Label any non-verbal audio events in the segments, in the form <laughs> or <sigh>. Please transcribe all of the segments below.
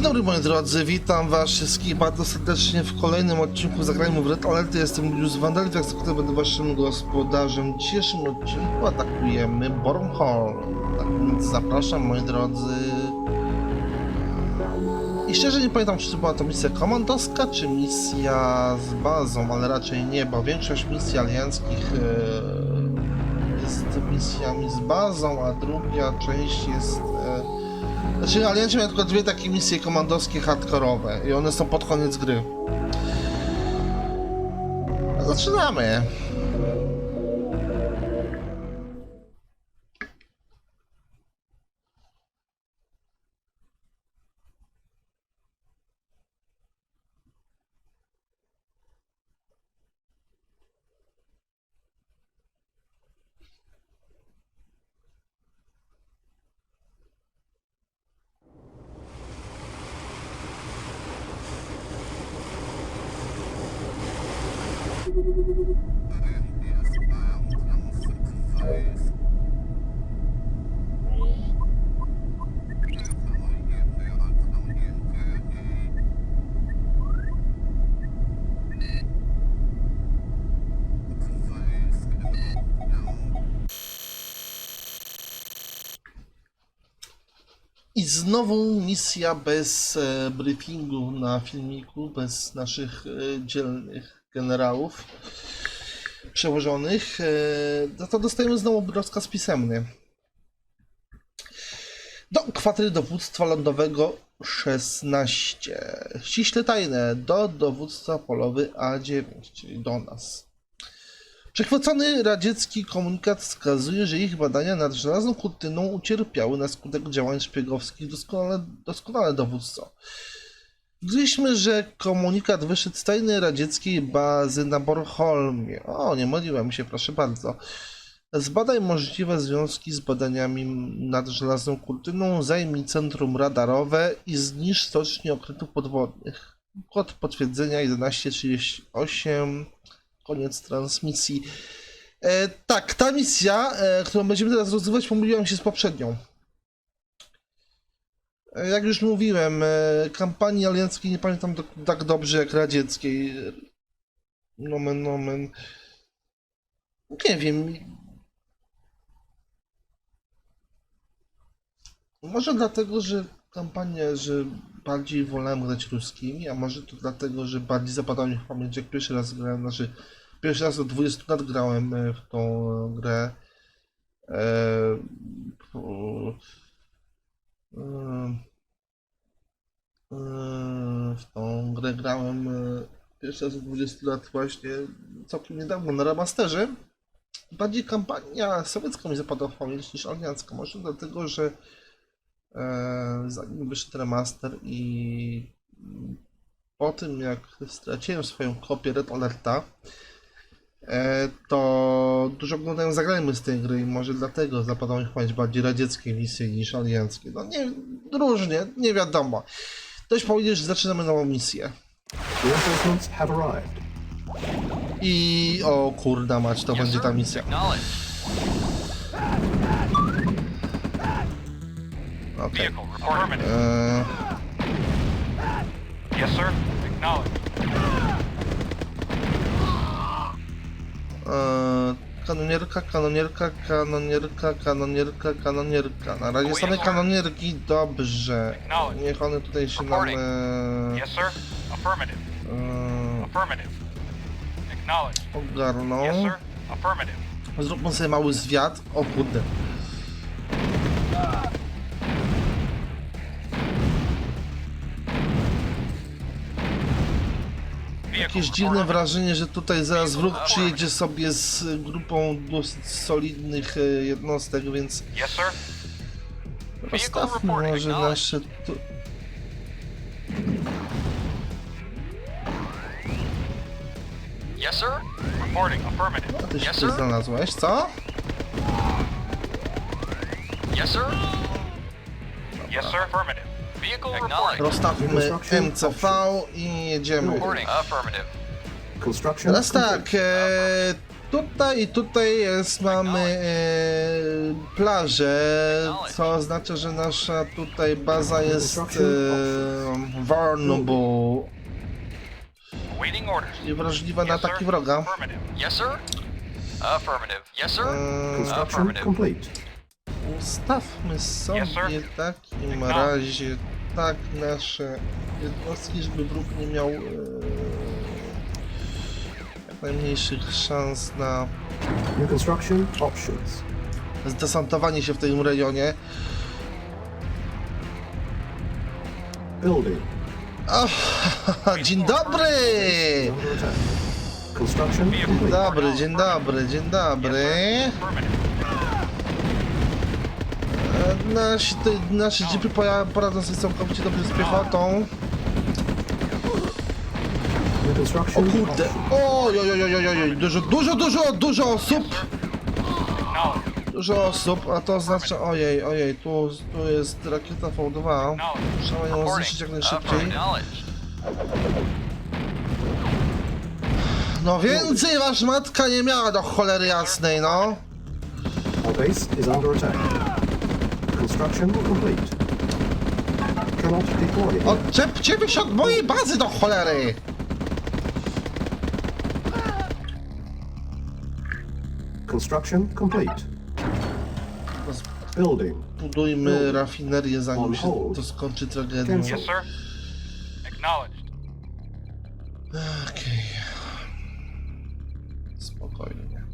Dzień dobry moi drodzy, witam was wszystkich bardzo serdecznie w kolejnym odcinku Zagrajmy w Red Alert. Jestem Julius Vandal, jak zwykle będę waszym gospodarzem. W dzisiejszym odcinku atakujemy Bornholm. Tak więc zapraszam moi drodzy. I szczerze nie pamiętam, czy to była to misja komandowska, czy misja z bazą, ale raczej nie, bo większość misji alianckich e, jest misjami z bazą, a druga część jest... Znaczy, alianci mają tylko dwie takie misje komandowskie hardkorowe i one są pod koniec gry. Zaczynamy. Znowu misja bez e, briefingu na filmiku, bez naszych e, dzielnych generałów przełożonych. E, no to dostajemy znowu rozkaz pisemny. Do kwatery dowództwa lądowego 16. Ściśle tajne. Do dowództwa polowy A9, czyli do nas. Przechwycony radziecki komunikat wskazuje, że ich badania nad żelazną kurtyną ucierpiały na skutek działań szpiegowskich. Doskonale, doskonale dowódco. Widzieliśmy, że komunikat wyszedł z tajnej radzieckiej bazy na Bornholmie. O, nie myliłem się, proszę bardzo. Zbadaj możliwe związki z badaniami nad żelazną kurtyną, zajmij centrum radarowe i zniszcz stocznię okrętów podwodnych. Kod potwierdzenia 1138. Koniec transmisji. E, tak, ta misja, e, którą będziemy teraz rozgrywać, pomyliłam się z poprzednią. E, jak już mówiłem, e, kampanii alianckiej nie pamiętam do, tak dobrze jak radzieckiej. Nomen, nomen. Nie wiem. Może dlatego, że kampania, że bardziej wolałem grać ruskimi, a może to dlatego, że bardziej zapadał mi w pamięć, jak pierwszy raz grałem, znaczy pierwszy raz od 20 lat grałem e, w tą grę. E, e, w tą grę grałem pierwszy raz od 20 lat właśnie całkiem niedawno na remasterze. Bardziej kampania sowiecka mi zapadła w pamięć niż aliancka. Może dlatego, że zanim wyszedł remaster i po tym jak straciłem swoją kopię Red Alerta, to dużo oglądałem zagrajmy z tej gry i może dlatego mi w pamięć bardziej radzieckie misje niż alianckie. No nie, różnie, nie wiadomo. Ktoś powiedział, że zaczynamy nową misję. I o kurda mać, to będzie ta misja. Okej. Vehicle reporting. E, Yes, sir. Acknowledge. E, kanonierka, kanonierka, kanonierka, kanonierka, kanonierka. Na razie same kanonierki, dobrze. Niech one tutaj się nam e, e. Acknowledge. ogarną. Zróbmy sobie mały zwiat. O kurde. Jakieś dziwne wrażenie, że tutaj zaraz wróg przyjedzie sobie z grupą dosyć solidnych e, jednostek, więc Yes, sir. rozstawmy może nasze... Tu... Yes, sir. Reporting. Affirmative. A ty się Yes, tutaj sir. znalazłeś, co? Yes, sir. Yes, sir. Affirmative. Vehicle reporting. Rozstawmy MCV i jedziemy. Reporting. Affirmative. Construction Teraz tak, e, Tutaj i tutaj jest, mamy e, plażę, co oznacza, że nasza tutaj baza jest e, vulnerable Waiting orders. wrażliwa na Yes, sir. ataki wroga. Affirmative. Yes, sir. Affirmative. Yes, sir. E, Construction Affirmative. complete. Ustawmy sobie w takim razie tak nasze jednostki, żeby wróg nie miał e, najmniejszych szans na options. zdesantowanie się w tym rejonie. Building. O, <laughs> dzień dobry! Under attack. Construction Dzień complete. dobry, dzień dobry, dzień dobry. Affirmative. E, Nasi, te, nasze jeepy poradzą sobie całkowicie dobrze z piechotą. O kurde, options. oj, oj, oj, oj, oj, oj, dużo, dużo, dużo, dużo osób. Dużo osób, a to oznacza, ojej, ojej, tu, tu jest rakieta V2. Acknowledged. Trzeba ją zniszczyć jak najszybciej. No więcej wasz matka nie miała do cholery jasnej, no. Our base is under attack. Construction complete. Cannot deploy. Odczepcie wy się od mojej bazy do cholery! Construction complete. Building. Budujmy rafinerię zanim się to skończy tragedią. Yes, sir. Acknowledged. Okej. Spokojnie.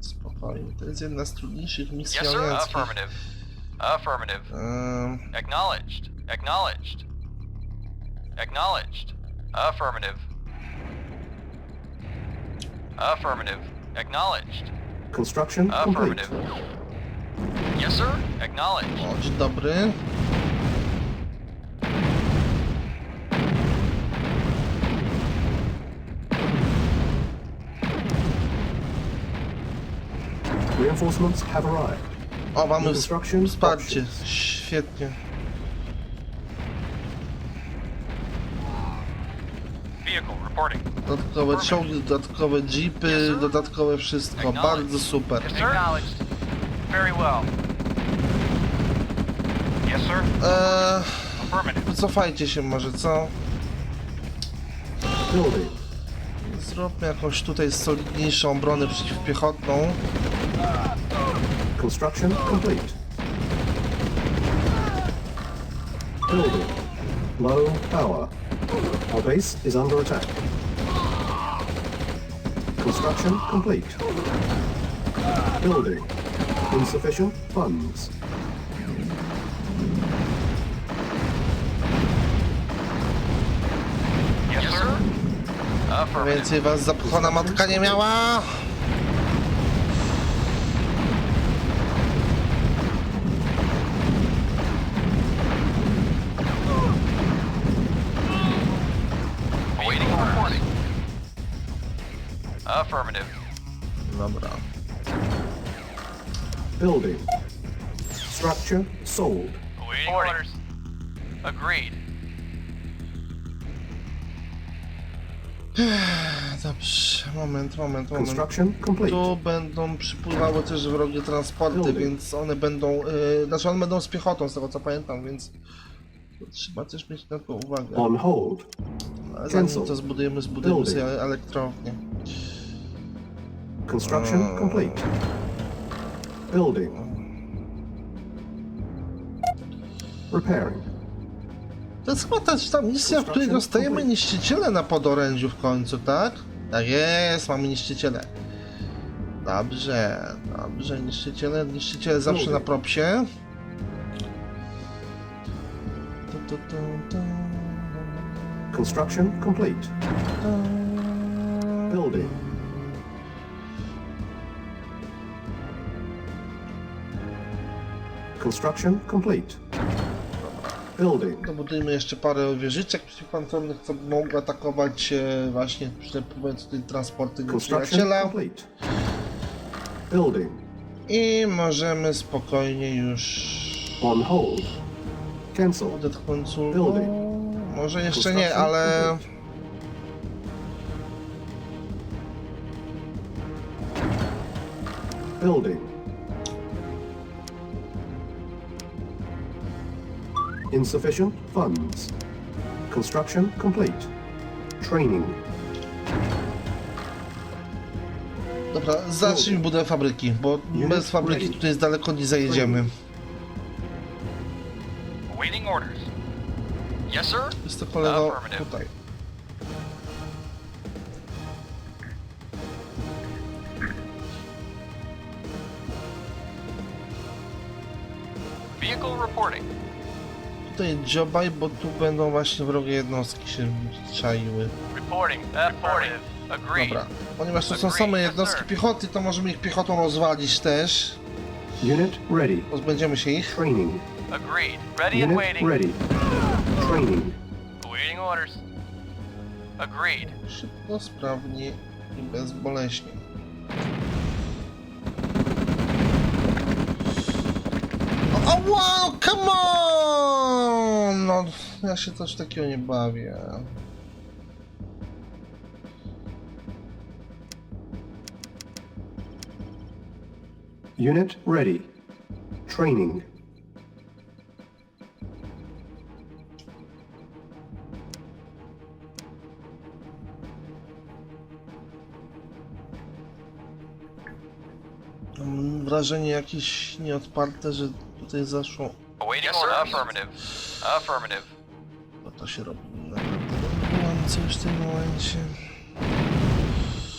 Spokojnie. To jest jedna z trudniejszych misji Yes, sir. alianckich. Affirmative. Affirmative. Ehm, Acknowledged. Acknowledged. Acknowledged. Affirmative. Affirmative. Acknowledged. Construction complete. Affirmative. Yes, sir. Acknowledged. o, dzień dobry. Reinforcements have arrived. O, mamy wsparcie. options. Świetnie. Dodatkowe czołgi, dodatkowe jeepy, dodatkowe wszystko. Bardzo super. Eee, wycofajcie się może, co? Zróbmy jakąś tutaj solidniejszą obronę przeciwpiechotną. Construction complete. Building. Low power. Our base is under attack. Construction complete. Building. Insufficient funds. Yes, sir. Affirmative. Więcej was zapchana matka nie miała. Affirmative. Dobra. Building. Structure sold. Awaiting orders. Agreed. <sighs> Dobrze, moment, moment, moment. Construction complete. Tu będą przypływały też wrogie transporty, więc one będą, yy, znaczy one będą z piechotą, z tego co pamiętam, więc trzeba też mieć na to uwagę. On hold. Ale zanim cancel. to zbudujemy, zbudujemy sobie elektrownię. Construction complete. Building. Repairing. To jest chyba też ta misja, w której dostajemy niszczyciele na podorędziu w końcu, tak? Tak jest, mamy niszczyciele. Dobrze, dobrze, niszczyciele, niszczyciele zawsze na propsie. Tu, tu, tu, tu. Construction complete. Building. Construction complete. Building. Dobudujmy jeszcze parę wieżyczek przeciwpancernych, co by mogły atakować e, właśnie przepływające tutaj transporty Construction nieprzyjaciela. complete. Building. I możemy spokojnie już On hold. Cancel. odetchnąć ulgą. Building. Może jeszcze nie, Construction ale complete. Building. Insufficient funds. Construction complete. Training. Dobra, zacznijmy budowę fabryki, bo bez fabryki tutaj jest daleko nie zajedziemy. Awaiting orders. Yes, sir. Jest to kolego Affirmative. tutaj. Vehicle reporting. Tutaj dziobaj, bo tu będą właśnie wrogie jednostki się czaiły. Reporting. Affirmative. Agreed. Dobra, ponieważ to są same jednostki piechoty, to możemy ich piechotą rozwalić też. Unit ready. Pozbędziemy się ich. Training. Agreed. Ready and Unit waiting. ready. Training. Awaiting orders. Agreed. Szybko, sprawnie i bezboleśnie. O, wow, come on! No, ja się też takiego nie bawię. Unit ready. Training. Mam wrażenie jakieś nieodparte, że tutaj zaszło. Awaiting yes, orders. Affirmative. Affirmative. Bo to się robi naprawdę już w tym momencie.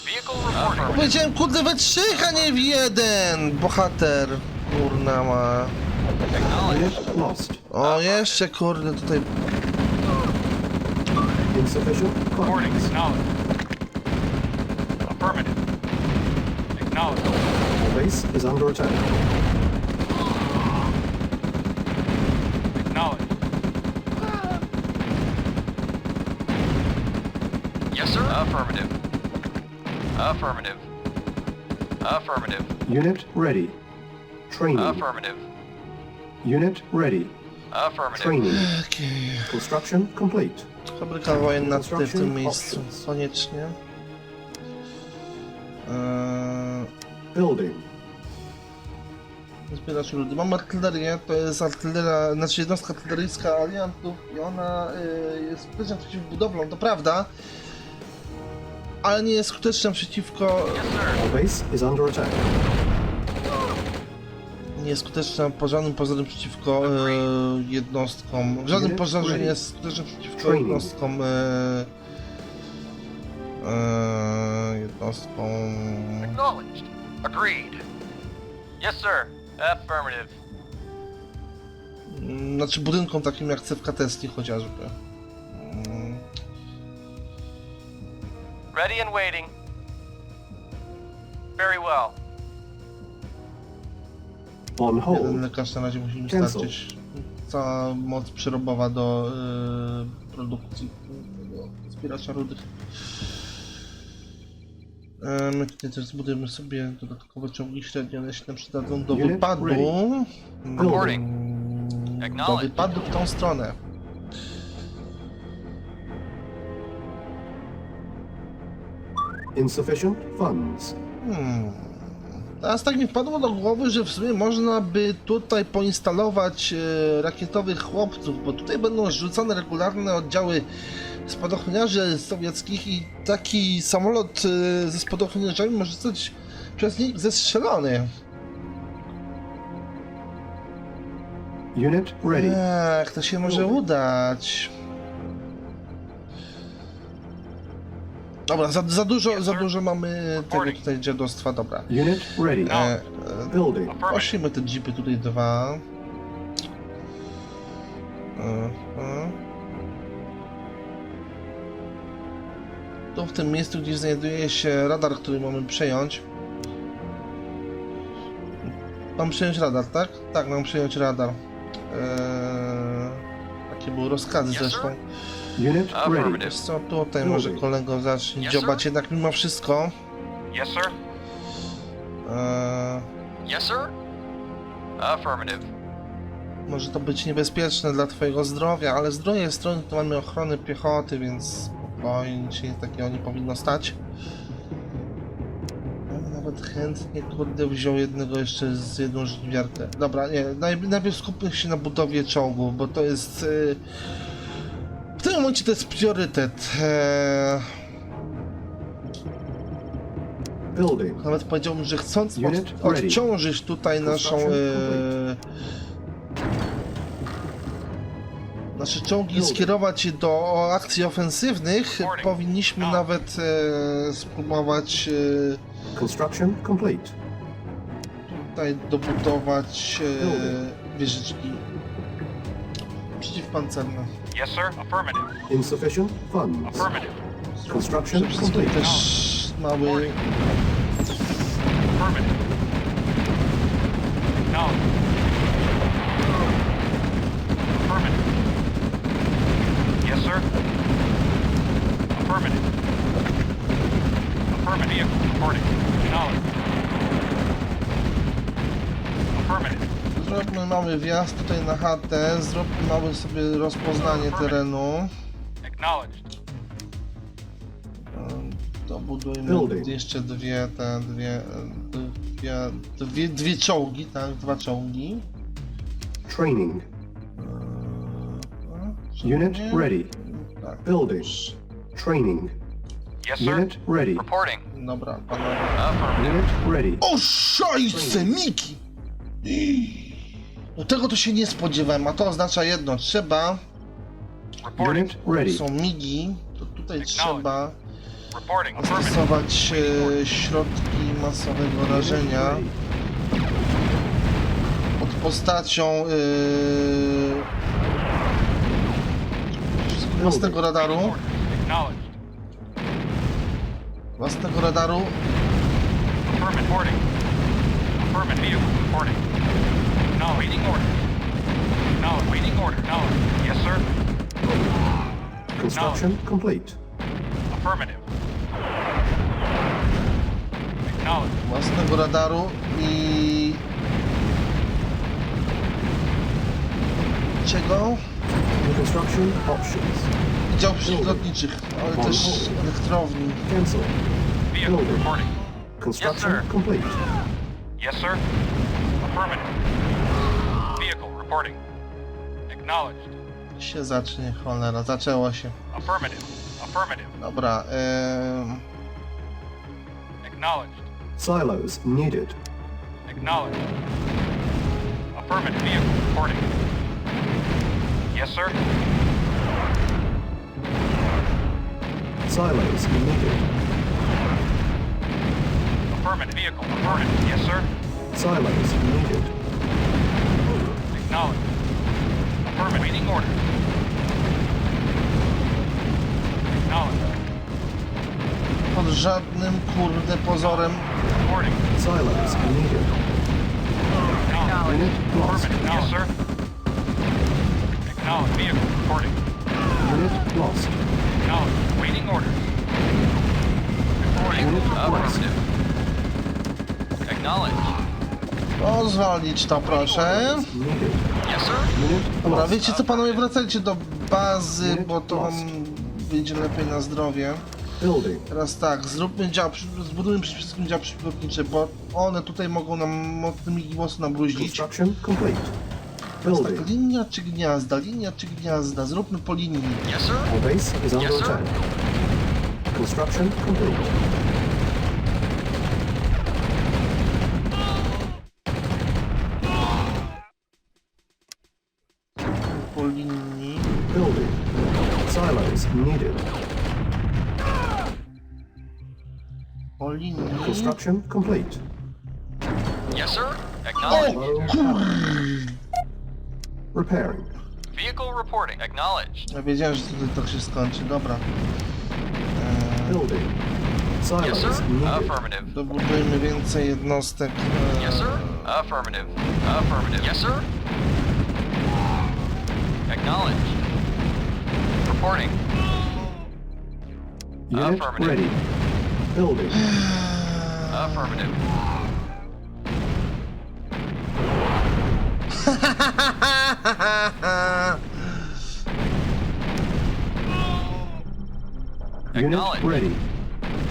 Vehicle reporting. Powiedziałem kurde we trzech, a nie w jeden! Bohater. Kurna ma. O, jeszcze kurde tutaj. Funds. Acknowledged. Affirmative. Acknowledged. Base is under attack. Acknowledged. Yes, sir. Affirmative. Affirmative. Affirmative. Unit ready. Training. Affirmative. Unit ready. Affirmative. Training. Okej. Construction complete. Fabryka wojenna tutaj w tym miejscu. Koniecznie. Eee, Building. zbieracz ludy. Mam artylerię, to jest artyleria, znaczy jednostka artyleryjska aliantów i ona y, jest skuteczna przeciw budowlom, to prawda. Ale nie jest skuteczna przeciwko. Our base is under attack. Nie jest skuteczna po żadnym pożarem przeciwko e, jednostkom. W żadnym pożarze nie jest skuteczna przeciwko jednostkom. E, e, jednostkom. Acknowledged. Agreed. Yes, sir. Affirmative. Znaczy budynkom takim jak Cewka Tesli chociażby. Ready and waiting. Very well. On Jeden hold. lekarz na razie musi mi Cancel. starczyć. Cała moc przerobowa do e, produkcji tego zbieracza rudych. E, My tutaj też zbudujemy sobie dodatkowe czołgi średnie, one się nam przydadzą do Unit wypadu. ready. Mm. Do wypadu w tą stronę. Insufficient funds. Hmm. Teraz tak mi wpadło do głowy, że w sumie można by tutaj poinstalować e, rakietowych chłopców, bo tutaj będą rzucane regularne oddziały spadochroniarzy sowieckich i taki samolot e, ze spadochroniarzami może zostać przez nich zestrzelony. Unit ready. Tak, to się może udać. Dobra, za, za dużo, za dużo mamy tego tutaj dziadostwa, dobra. Unit ready. E, e, Building. Poszlijmy te jeepy tutaj dwa. Aha. Tu w tym miejscu, gdzie znajduje się radar, który mamy przejąć. Mam przejąć radar, tak? Tak, mam przejąć radar. Eee, takie były rozkazy zresztą. Unit ready. Affirmative. Wiesz co, tutaj może kolego zacznie Yes, dziobać sir. jednak mimo wszystko. Yes, sir. Eee, Yes, sir. Affirmative. Może to być niebezpieczne dla twojego zdrowia, ale z drugiej strony to mamy ochronę piechoty, więc spokojnie się takiego nie powinno stać. Nawet chętnie kurde wziął jednego jeszcze z jedną żniwiarkę. Dobra, nie, naj, najpierw skupmy się na budowie czołgów, bo to jest... y, w tym momencie to jest priorytet. Eee, Building. nawet powiedziałbym, że chcąc Unit od, ready. odciążyć tutaj naszą... Construction E, nasze czołgi i Building. skierować je do akcji ofensywnych, powinniśmy No. nawet e, spróbować e, Construction complete. tutaj dobudować e, Building. wieżyczki przeciwpancerne. Yes, sir. Affirmative. Insufficient funds. Affirmative. Construction Przede wszystkim complete. też mały... Affirmative. Acknowledged. Affirmative. Yes, sir. Affirmative. Affirmative. Vehicle reporting. Acknowledged. Affirmative. Zróbmy mały wjazd tutaj na chatę, zróbmy małe sobie rozpoznanie terenu. Acknowledged. Dobudujmy Building. jeszcze dwie, te dwie, dwie, dwie, dwie czołgi, tak, dwa czołgi. Training. Eee, Unit ready. Tak, Building. Training. Yes, sir. Unit ready. Reporting. dobra, panowie. Affirmative. Unit ready. O, szajce, Miki! No tego to się nie spodziewałem, a to oznacza jedno, trzeba, Reporting. Ready. są migi, to tutaj trzeba Reporting. Affirmative. stosować e, środki masowego rażenia pod postacią e, własnego radaru, Acknowledged. własnego radaru Affirmative reporting. Affirmative vehicle reporting. Acknowledged. Waiting order. Waiting order. Yes, sir. Construction complete. Affirmative. Własnego radaru i czego? Construction options. Dział przeciwlotniczych, ale też elektrowni. Cancel. Vehicle reporting. Construction sir. complete. Yes, sir. Affirmative. Vehicle reporting. Acknowledged. Się zacznie, cholera, zaczęło się. Affirmative. Affirmative. Dobra, em, Acknowledged. Silos needed. Acknowledged. Affirmative vehicle reporting. Yes, sir. Silos needed. Affirmative vehicle affirmative. Yes, sir. Silos needed. Acknowledged. Affirmative. Waiting order. Acknowledged. pod żadnym kurde pozorem Reporting. Silos needed. Acknowledged. Unit lost. Affirmative. Yes, sir. Acknowledged. Vehicle reporting. Unit lost. Acknowledged. Waiting order. Reporting. Unit lost. Affirmative. Acknowledge. pozwolić to proszę. Dobra, wiecie co panowie, wracajcie do bazy, bo to wam wyjdzie lepiej na zdrowie. Building. Teraz tak, zróbmy dział, zbudujmy przede wszystkim dział przeciwlotniczy, bo one tutaj mogą nam mocnymi głosy complete. Teraz tak, linia czy gniazda, linia czy gniazda, zróbmy po linii. Yes, sir. Our base is under Yes, sir. Construction complete. Construction complete. Yes, sir. Acknowledge. Low. Repairing. Vehicle reporting. Acknowledged. Ja wiedziałem, że tutaj to się skończy, dobra. Building. Yes, Silos sir. needed. Affirmative. dobudujmy więcej jednostek. eee, Yes, sir. Affirmative. Affirmative. Yes, sir. Acknowledge. Reporting. Unit Affirmative. ready building. <sighs> Affirmative. <laughs> Acknowledge. Ready.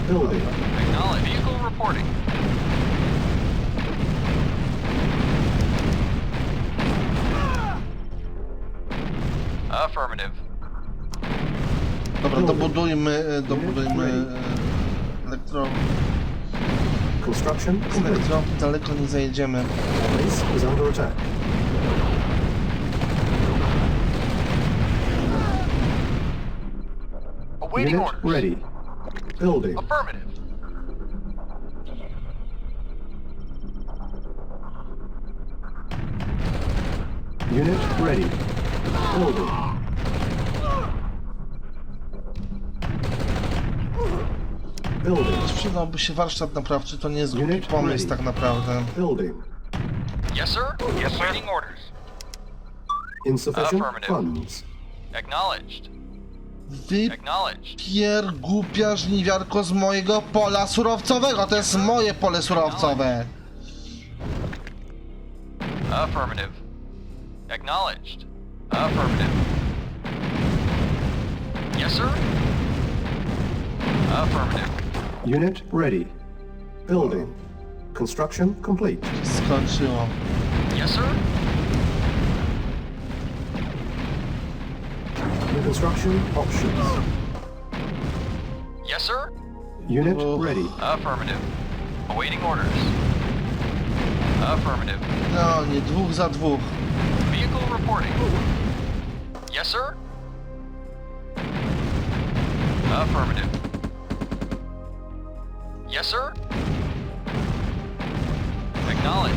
Building. Acknowledge. Vehicle reporting. Affirmative. Dobra, dobudujmy, dobudujmy elektro... Construction Z complete. elektrowni daleko nie zajedziemy. Base is under attack. Awaiting Unit orders. ready. Building. Affirmative. Unit ready. Building. Building. Przydałby się warsztat naprawczy, to nie jest głupi Unit pomysł ready. tak naprawdę. Building. Yes, sir. Yes, sir. Awaiting orders. Insufficient Affirmative. funds. Acknowledged. Acknowledged. pier głupia żniwiarko z mojego pola surowcowego, to jest moje pole surowcowe. Affirmative. Acknowledged. Affirmative. Yes, sir. Affirmative. Unit ready. Building. Construction complete. Skończyło. Yes, sir. New construction options. Yes, sir. Unit Oh. ready. Affirmative. Awaiting orders. Affirmative. No, nie dwóch za dwóch. Vehicle reporting. Yes, sir. Affirmative. Sir. Acknowledge.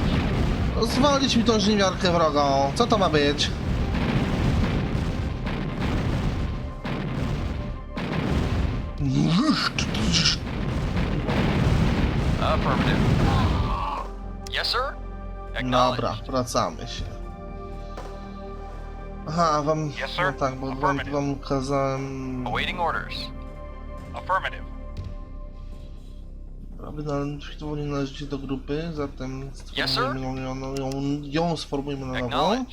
Zwalić mi tą żniwiarkę wrogą. Co to ma być? Affirmative. Yes, sir. Dobra, wracamy się. Aha, wam... Yes, sir. No tak, bo wam, wam kazałem... Awaiting orders. Affirmative. Aby należycie nie należycie do grupy, zatem sformujmy ją, ją, ją, ją sformujmy na nowo.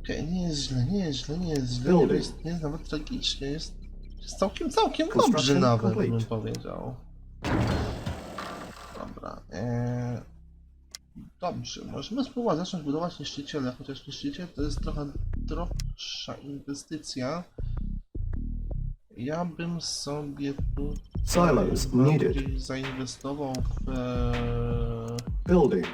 Okej, nie jest źle, nie jest źle, nie jest źle, nie jest, nie jest nawet tragicznie, jest, jest całkiem, całkiem dobrze nawet, complete. bym powiedział. Dobra, eee, dobrze, możemy spróbować zacząć budować niszczyciele, chociaż niszczyciel to jest trochę droższa inwestycja. Ja bym sobie tu Silos needed. zainwestował w eee, Building.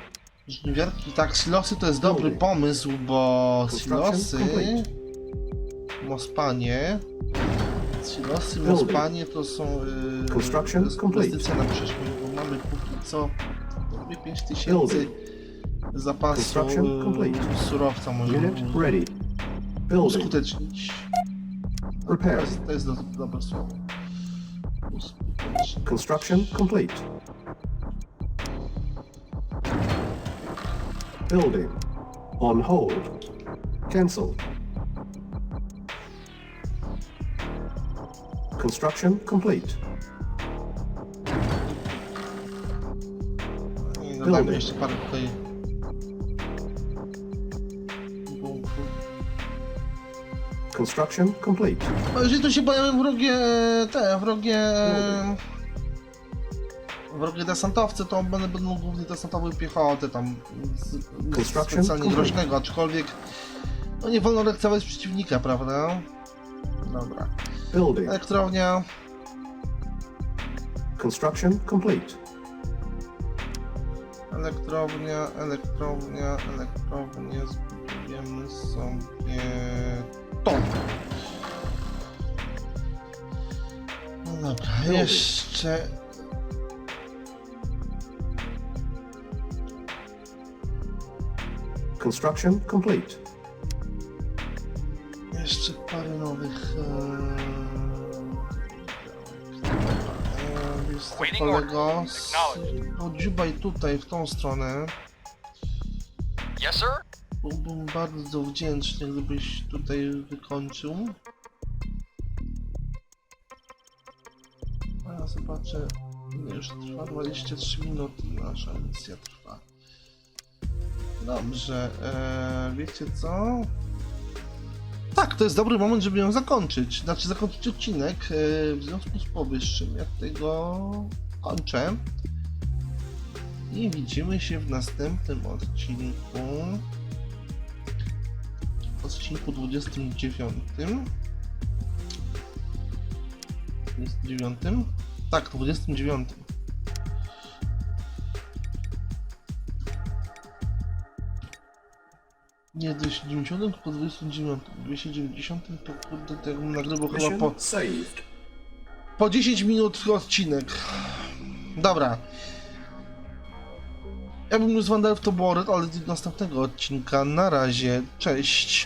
Żniwiarki, tak, silosy to jest dobry pomysł, bo Construction silosy, complete. mospanie, silosy, mospanie to są yy, Construction to jest complete. inwestycja na przyszłość, bo mamy póki co prawie 5000 Building. zapasu Construction yy, complete. surowca możemy Unit ready. Building. uskutecznić. To Repair. jest, to jest do, dobre słowo. Uskutecznić. Construction complete. Building. On hold. Cancel. Construction complete. I dodajmy Building. Construction complete. No, jeżeli tu się pojawią wrogie, te, wrogie, wrogie desantowcy, to będę, będą głównie desantowy piechoty tam, z, z Construction specjalnie complete. groźnego, aczkolwiek no nie wolno lekceważyć przeciwnika, prawda? Dobra. Building. Elektrownia, Construction complete. elektrownia, elektrownia, elektrownia, zbudujemy sobie to. No dobra, jeszcze Construction complete. Jeszcze parę nowych. Jest kolego. orders. Acknowledged. Podziubaj tutaj w tą stronę. Yes, sir. Byłbym bardzo wdzięczny, gdybyś tutaj wykończył. A ja zobaczę. Już trwa 23 minuty. Nasza misja trwa. Dobrze, eee, wiecie co? Tak, to jest dobry moment, żeby ją zakończyć. Znaczy zakończyć odcinek. Eee, w związku z powyższym ja tego kończę. I widzimy się w następnym odcinku. Odcinku 29. 29? Tak, 29. Nie 290, tylko 29. 290 to kurde, to jakbym nagrywał chyba po, saved. po 10 minut odcinek. Dobra. Ja bym już z Wander w to było ale do następnego odcinka. Na razie, cześć.